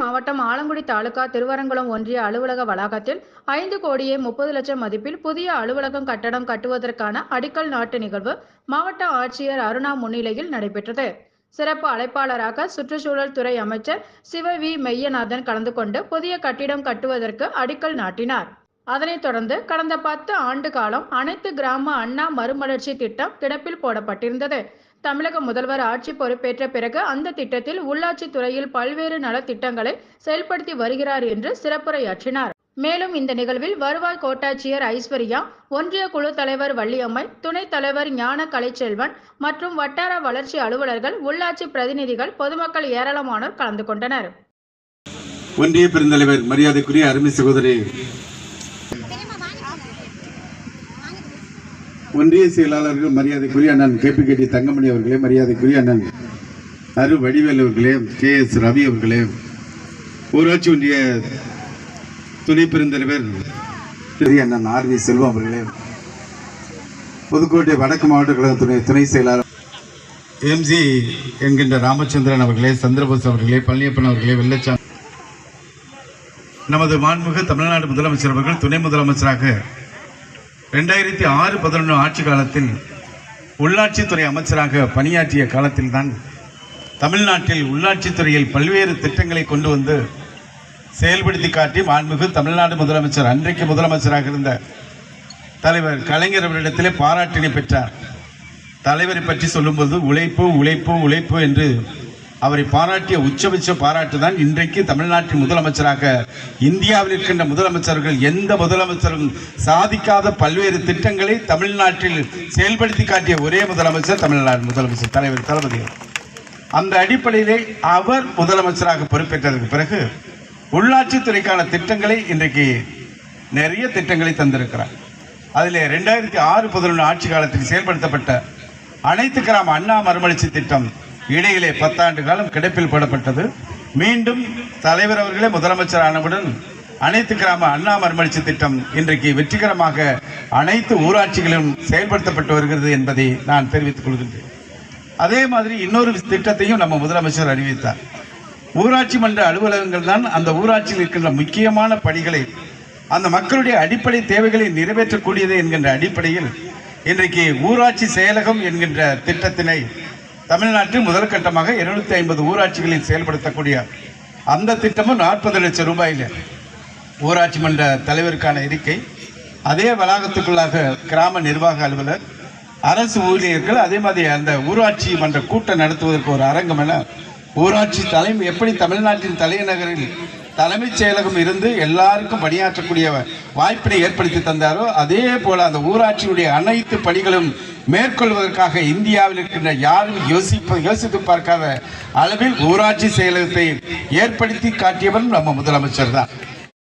மாவட்டம் ஆலங்குடி தாலுகா திருவரங்குளம் ஒன்றிய அலுவலக வளாகத்தில் ஐந்து கோடியே முப்பது லட்சம் மதிப்பில் புதிய அலுவலகம் கட்டடம் கட்டுவதற்கான அடிக்கல் நாட்டு நிகழ்வு மாவட்ட ஆட்சியர் அருணா முன்னிலையில் நடைபெற்றது. சிறப்பு அழைப்பாளராக சுற்றுச்சூழல் துறை அமைச்சர் சிவ வி மெய்யநாதன் கலந்து கொண்டு புதிய கட்டிடம் கட்டுவதற்கு அடிக்கல் நாட்டினார். அதனைத் தொடர்ந்து கடந்த பத்து ஆண்டு காலம் அனைத்து கிராம அண்ணா மறுமலர்ச்சி திட்டம் கிடப்பில் போடப்பட்டிருந்தது. தமிழக முதல்வர் ஆட்சி பொறுப்பேற்ற பிறகு அந்த திட்டத்தில் உள்ளாட்சி துறையில் பல்வேறு நலத்திட்டங்களை செயல்படுத்தி வருகிறார் என்று சிறப்புரையாற்றினார். மேலும் இந்த நிகழ்வில் வருவாய் கோட்டாட்சியர் ஐஸ்வர்யா ஒன்றிய குழு தலைவர் வள்ளியம்மை துணைத் தலைவர் ஞான கலைச்செல்வன் மற்றும் வட்டார வளர்ச்சி அலுவலர்கள் உள்ளாட்சி பிரதிநிதிகள் பொதுமக்கள் ஏராளமானோர் கலந்து கொண்டனர். ஒன்றிய பெருந்தலைவர் மரியாதைக்குரிய அருமை சகோதரி ஒன்றிய செயலாளர்கள் மரியாதைக்குரிய அண்ணன் கேபி கேடி தங்கமணி அவர்களே மரியாதைக்குரிய அண்ணன் அரு வடிவேல் அவர்களே கே எஸ் ரவி அவர்களே ஊராட்சி ஒன்றிய துணை பெருந்தலைவர் திரு அண்ணன் ஆர் வி செல்வம் அவர்களே புதுக்கோட்டை வடக்கு மாவட்ட கழக துணை துணை செயலாளர் எம்ஜி என்கின்ற ராமச்சந்திரன் அவர்களே சந்திரபோஸ் அவர்களே பழனியப்பன் அவர்களே வெள்ளச்சாமி. நமது மாண்புமிகு தமிழ்நாடு முதலமைச்சர் அவர்கள் துணை முதலமைச்சராக ரெண்டாயிரத்தி ஆறு பதினொன்று ஆட்சி காலத்தில் உள்ளாட்சித்துறை அமைச்சராக பணியாற்றிய காலத்தில்தான் தமிழ்நாட்டில் உள்ளாட்சித்துறையில் பல்வேறு திட்டங்களை கொண்டு வந்து செயல்படுத்தி காட்டி மாண்புமிகு தமிழ்நாடு முதலமைச்சர் அன்றைக்கு முதலமைச்சராக இருந்த தலைவர் கலைஞர் அவரிடத்திலே பாராட்டினை பெற்றார். தலைவரை பற்றி சொல்லும்போது உழைப்பு உழைப்பு உழைப்பு என்று அவரை பாராட்டிய உச்சபட்ச பாராட்டு தான் இன்றைக்கு தமிழ்நாட்டின் முதலமைச்சராக இந்தியாவில் இருக்கின்ற முதலமைச்சர்கள் எந்த முதலமைச்சரும் சாதிக்காத பல்வேறு திட்டங்களை தமிழ்நாட்டில் செயல்படுத்தி காட்டிய ஒரே முதலமைச்சர் தமிழ்நாடு முதலமைச்சர் தலைவர் தளபதி. அந்த அடிப்படையிலே அவர் முதலமைச்சராக பொறுப்பேற்றதற்கு பிறகு உள்ளாட்சித்துறைக்கான திட்டங்களை இன்றைக்கு நிறைய திட்டங்களை தந்திருக்கிறார். அதில் ரெண்டாயிரத்தி ஆறு பதினொன்று ஆட்சி காலத்தில் செயல்படுத்தப்பட்ட அனைத்து கிராம அண்ணா மறுமலர்ச்சி திட்டம் இடையிலே பத்தாண்டு காலம் கிடப்பில் போடப்பட்டது. மீண்டும் தலைவர் அவர்களே முதலமைச்சர் ஆனவுடன் அனைத்து கிராம அண்ணா மறுமலர்ச்சி திட்டம் இன்றைக்கு வெற்றிகரமாக அனைத்து ஊராட்சிகளிலும் செயல்படுத்தப்பட்டு வருகிறது என்பதை நான் தெரிவித்துக் கொள்கின்றேன். அதே மாதிரி இன்னொரு திட்டத்தையும் நம்ம முதலமைச்சர் அறிவித்தார். ஊராட்சி மன்ற அலுவலகங்கள் தான் அந்த ஊராட்சியில் இருக்கின்ற முக்கியமான பணிகளை அந்த மக்களுடைய அடிப்படை தேவைகளை நிறைவேற்றக்கூடியது என்கின்ற அடிப்படையில் இன்றைக்கு ஊராட்சி செயலகம் என்கின்ற திட்டத்தினை தமிழ்நாட்டில் முதல் கட்டமாக இருநூத்தி ஐம்பது ஊராட்சிகளில் செயல்படுத்தக்கூடிய அந்த திட்டமும் நாற்பது லட்சம் ரூபாயில் ஊராட்சி மன்ற தலைவருக்கான இருக்கை. அதே வளாகத்துக்குள்ளாக கிராம நிர்வாக அலுவலர் அரசு ஊழியர்கள் அதே மாதிரி அந்த ஊராட்சி மன்ற கூட்டம் நடத்துவதற்கு ஒரு அரங்கம் என ஊராட்சி தலைமை எப்படி தமிழ்நாட்டின் தலைநகரில் தலைமைச் செயலகம் இருந்து எல்லாருக்கும் பணியாற்றக்கூடிய வாய்ப்பினை ஏற்படுத்தி தந்தாரோ அதே போல் அந்த ஊராட்சியுடைய அனைத்து பணிகளும் மேற்கொள்வதற்காக இந்தியாவில் இருக்கின்ற யாரும் யோசிப்ப யோசித்து பார்க்காத அளவில் ஊராட்சி செயலகத்தை ஏற்படுத்தி காட்டியவன் நம்ம முதலமைச்சர் தான்.